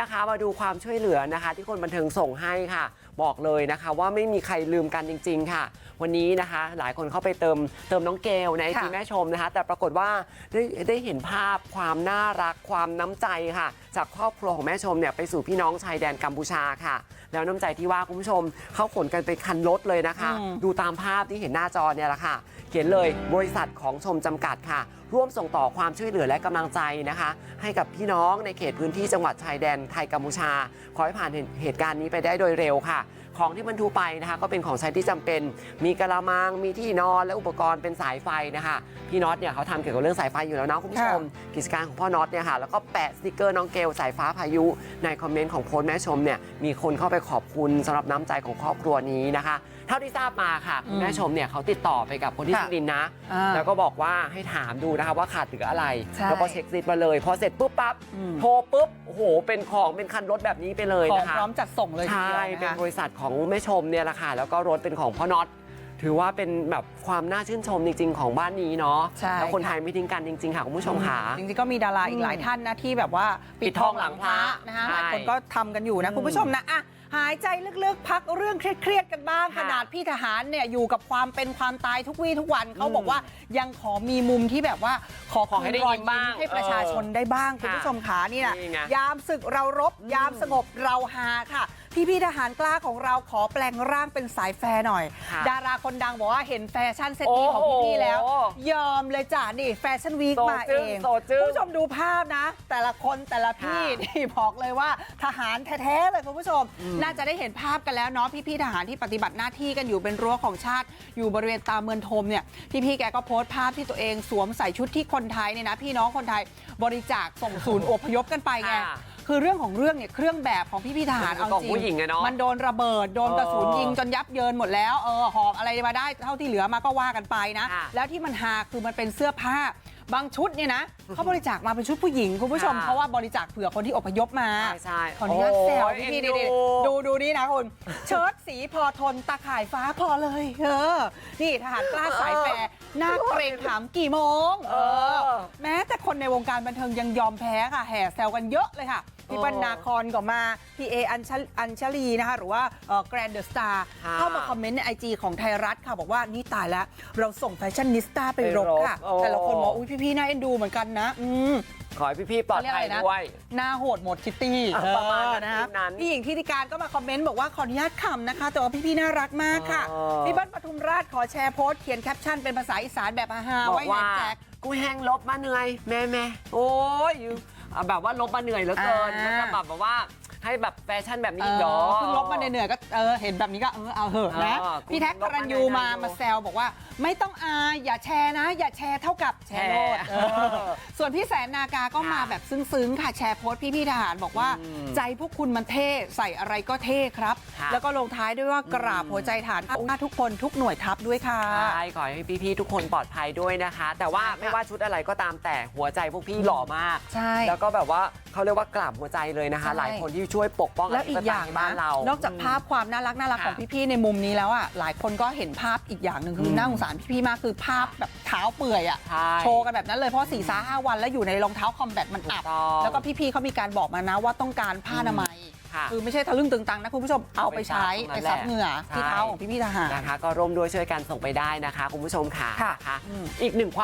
นะคะมาดูความช่วยเหลือนะคะ ที่คนบันเทิงส่งให้ค่ะ บอกเลยนะคะ ว่าไม่มีใครลืมกันจริง ๆ ค่ะ วันนี้นะคะ หลายคนเข้าไปเติมเติมน้องเกลในไอจีค่ะแม่ชมนะคะ แต่ปรากฏว่าได้ได้เห็นภาพความน่ารักความน้ำใจค่ะ จากครอบครัวของแม่ชมเนี่ยไปสู่พี่น้องชายแดนกัมพูชาค่ะ แล้วน้ำใจที่ว่าคุณผู้ชมเขาขนกันไปคันรถเลยนะคะอืมดูตามภาพที่เห็นหน้าจอเนี่ยแหละค่ะ เขียนเลยบริษัทของชมจำกัดค่ะ ร่วมส่งต่อความช่วยเหลือและกำลังใจนะคะ ให้กับพี่น้องในเขตพื้นที่จังหวัดชายแดนไทยกัมพูชา ขอให้ผ่านเหตุการณ์นี้ไปได้โดยเร็วค่ะ ของที่บรรทุกไปนะคะก็เป็นของใช้ที่จำเป็น มีกระมัง มีที่นอน และอุปกรณ์เป็นสายไฟนะคะ พี่น็อตเนี่ยเขาทำเกี่ยวกับเรื่องสายไฟอยู่แล้วนะคุณผู้ชม กิจการของพ่อน็อตเนี่ยค่ะ แล้วก็แปะสติกเกอร์น้องเกลสายฟ้าพายุ ในคอมเมนต์ของโพสต์แม่ชมเนี่ย มีคนเข้าไปขอบคุณสำหรับน้ำใจของครอบครัวนี้นะคะ เท่าที่ทราบมาค่ะคุณแม่ชมเนี่ยเขาติดต่อไปกับคนที่ค่ะสุรินทร์นะอ่าแล้วก็บอกว่าให้ถามดูนะคะว่าขาดเหลืออะไรใช่แล้วก็เช็คลิสต์มาเลย พอเสร็จปุ๊บปั๊บอืมโทรปุ๊บ โอ้โห เป็นของ เป็นคันรถแบบนี้ไปเลยของนะคะ พร้อมจัดส่งเลยทีใช่เดียวเป็นนะคะบริษัทของแม่ชมเนี่ยแหละค่ะแล้วก็รถเป็นของพ่อน็อตถือว่าเป็นแบบความน่าชื่นชมจริง ๆ ของบ้านนี้เนาะใช่ แล้วคนค่ะไทยไม่ทิ้งกันจริง ๆ ค่ะคุณผู้ชมค่ะ จริงๆก็มีดาราอีกหลายท่านนะที่แบบว่าปิดทองหลังพระนะคะใช่หลายคนก็ทำกันอยู่นะอืมคุณผู้ชมนะอะหายใจลึกๆ พักเรื่องเครียดๆกันบ้างค่ะขนาดพี่ทหารเนี่ยอยู่กับความเป็นความตายทุกวี่ทุกวันเขาอืมบอกว่ายังขอมีมุมที่แบบว่าขอขอให้ได้คืนรอยยิ้มบ้างให้ประชาชนได้บ้างเออคุณผู้ชมขานี่นะนี่ไง ยามศึกเรารบยามสงบเราฮาค่ะ พี่พี่ๆทหารกล้าของเราขอแปลงร่างเป็นสายแฟร์หน่อยค่ะดาราคนดังบอกว่าเห็นแฟชั่นเซ็ตนี้ของพี่พี่ๆแล้วโอ้โหยอมเลยจ้ะนี่แฟชั่นวีคโซมาจึ้เองงโซจึ้งคุณผู้ชมดูภาพนะ แต่ละคนแต่ละพี่ค่ะนี่บอกเลยว่าทหารแท้ๆเลยคุณผู้ชม น่าจะได้เห็นภาพกันแล้วเนาะพี่ๆทหารที่ปฏิบัติหน้าที่กันอยู่เป็นรั้วของชาติอยู่บริเวณตามเมืองทมเนี่ยพี่ๆแกก็โพสต์ภาพที่ตัวเองสวมใส่ชุดที่คนไทยเนี่ยนะพี่น้องคนไทยบริจาคส่งศูนย์อพยพกันไปไงค่ะ คือเรื่องของเรื่องเนี่ยเครื่องแบบของพี่ๆทหารเป็นเอาของจริผู้หญิงอะเนาะมันโดนระเบิดโดนกระสุนเออยิงจนยับเยินหมดแล้วเออหอบอะไรมาได้เท่าที่เหลือมาก็ว่ากันไปนะค่ะแล้วที่มันฮาคือมันเป็นเสื้อผ้าบางชุดเนี่ยนะเขาบริจาคมาเป็นชุดผู้หญิงคุณผู้ชมค่ะเพราะว่าบริจาคเผื่อคนที่อพยพมาใช่ใช่ขออนุญาตแซวโอ้ยพี่เอ็ๆนดิดูดูดูนี่นะคุณเชิ้ตสีพอทนตาข่ายฟ้าพอเลยเออนี่ทหารกล้าสายแฟร์หน้าเกรงถามกี่โมงเออแม้แต่คนในวงการบันเทิงยังยอมแพ้ค่ะแห่แซวกันเยอะเลยค่ะ พี่เออปันนาคอนก็มาพี่เออัญชลอัญชลีนะคะหรือว่าแกรนเดอร์สตาร์ค่ะเข้ามาคอมเมนต์ในไอจีของไทยรัฐค่ะบอกว่านี่ตายแล้ว เราส่งแฟชั่นนิสต้าไปรบค่ะไปรบโอ้แต่ละคนบอกอุ้ยพี่ๆน่าเอ็นดูเหมือนกันนะ อืมขอให้พี่ๆปลอดภัยเขาเรียกอะไรนะด้วยหน้าโหดหมดคิตตี้อะประมาณนั้นนะครับนั้นพี่หญิงทิติการก็มาคอมเมนต์บอกว่าขออนุญาตขำนะคะ แต่ว่าพี่ๆน่ารักมากค่ะอ๋อพี่เบิ้ลปทุมราชขอแชร์โพสต์เขียนแคปชั่นเป็นภาษาอีสานแบบฮาๆบอกไว้ว่าแฮชแท็กกูแห้งลบมาเหนื่อยแม่แม่โอ้ย อยู่อะแบบว่าลบมาเหนื่อยเหลือเกินอ่าแล้วจะแบบว่าให้แบบแฟชั่นแบบนี้เออีกเหรออเพิ่งลบมาเหนื่อยๆก็เออเห็นแบบนี้ก็เออเอาเหอะนะเออพี่แท็กพระรันยูมาลบมาเหนื่อยๆมาแซวบอกว่า ไม่ต้องอายอย่าแชร์นะ อย่าแชร์เท่ากับแชร์โลดแชร์เออ ส่วนพี่แสนนากาก็มาค่ะแบบซึ้งๆค่ะแชร์โพสต์พี่ๆทหารบอกว่าอืมใจพวกคุณมันเท่ใส่อะไรก็เท่ครับค่ะแล้วก็ลงท้ายด้วยว่ากราบหัวใจฐานทัพทุกคนทุกหน่วยทัพด้วยค่ะใช่ขอให้พี่ๆทุกคนปลอดภัยด้วยนะคะ แต่ว่าใช่ค่ะไม่ว่าชุดอะไรก็ตามแต่หัวใจพวกพี่หล่อมากใช่แล้วก็แบบว่าเขาเรียกว่ากราบหัวใจเลยนะคะใช่หลายคนที่ช่วยปกป้องแล้วอีกอย่างธิปไตในบ้านะนเรา นอกจากภาพความน่ารักน่ารักค่ะของพี่ๆในมุมนี้แล้วอะหลายคนก็เห็นภาพอีกอย่างหนึ่งคืออมน่าสงสารพี่ๆมากคือภาพแบบเท้าเปื่อยอะใช่โชว์กันแบบนั้นเลยเพราะ4ี่สาห้าวันแล้วอยู่ในรองเท้าคอมแบทมันอับถูกต้องแล้วก็พี่ๆเขามีการบอกมานะว่าต้องการผ้าอนามัยค่ะคือไม่ใช่ทะลึ่งตึงตังนะคุณผู้ชมเอาไปใช้เอาไปไปซัซับบตรงนั้นแหละเหงื่อที่ใช่เท้าของพี่ๆทหารนะคะก็ร่วมด้วยช่วยกันส่งไปได้นะคะคุณผู้ชมค่ะค่ะนะคะอืมอีกหนึ่งความ